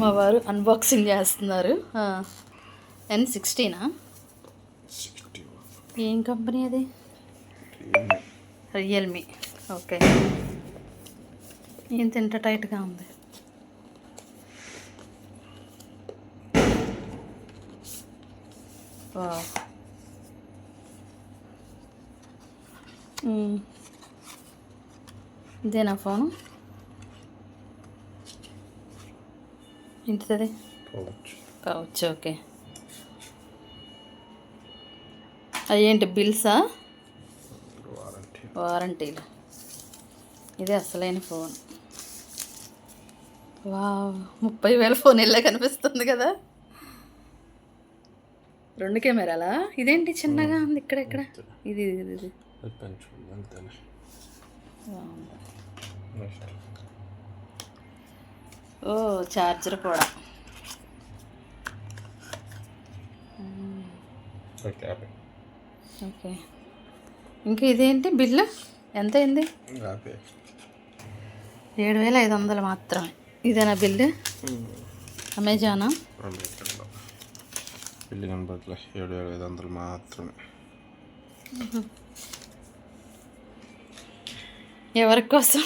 మా వారు అన్బాక్సింగ్ చేస్తున్నారు. ఎన్ సిక్స్టీనా ఏం కంపెనీ అది? రియల్మీ ఓకే ఏం తింట టైట్గా ఉంది? వావ్. ఇదేనా ఫోను ఏంటిది పోవచ్చు కావచ్చు ఓకే. అయ్యేంటి బిల్సా? వారంటీ వారంటీలు ఇదే అసలైన ఫోన్. వావ్ ముప్పై వేల ఫోన్ ఇలా కనిపిస్తుంది కదా? రెండు కెమెరాలా? ఇదేంటి చిన్నగా ఉంది ఇక్కడ ఇక్కడ ఇది ఇది ఇది ఓ చార్జర్ కూడా. ఓకే ఇంకా ఇదేంటి బిల్లు? ఎంత అయింది? ఏడు వేల ఐదు వందలు మాత్రమే. ఇదేనా బిల్లు? అమెజానా? బిల్లు కనపడలే ఏడు వేల ఐదు వందలు మాత్రమే ఎవరి కోసం?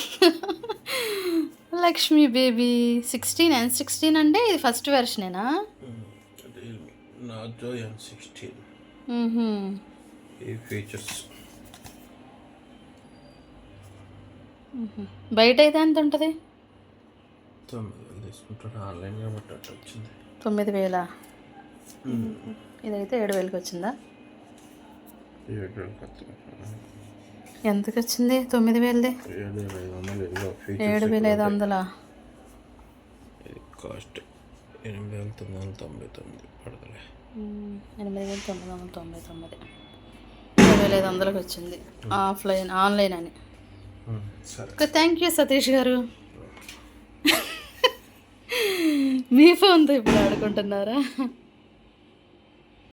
Lakshmi Baby sixteen N sixteen అంటే ఇది ఫస్ట్ వెర్షనేనా ఎన్ సిక్స్టీన్. ఈ ఫీచర్స్ బయట అయితే ఎంత ఉంటుంది? తొమ్మిది వేలు వచ్చింది. ఇదైతే ఏడు వేలకి వచ్చిందా ఏడు వేలు కొత్తగా ఎంతకి వచ్చింది తొమ్మిది వేలది. ఏడు వేల ఐదు వందలు కాస్ట్ ఎనిమిది వేల తొమ్మిది వందల తొంభై తొమ్మిది పడతలే. ఎనిమిది వేల తొమ్మిది వందల తొంభై తొమ్మిది. ఏడు వేల ఐదు వందలకి వచ్చింది ఆఫ్లైన్ ఆన్లైన్ అని. థ్యాంక్ యూ సతీష్ గారు. మీ ఫోన్తో ఇప్పుడు ఆడుకుంటున్నారా?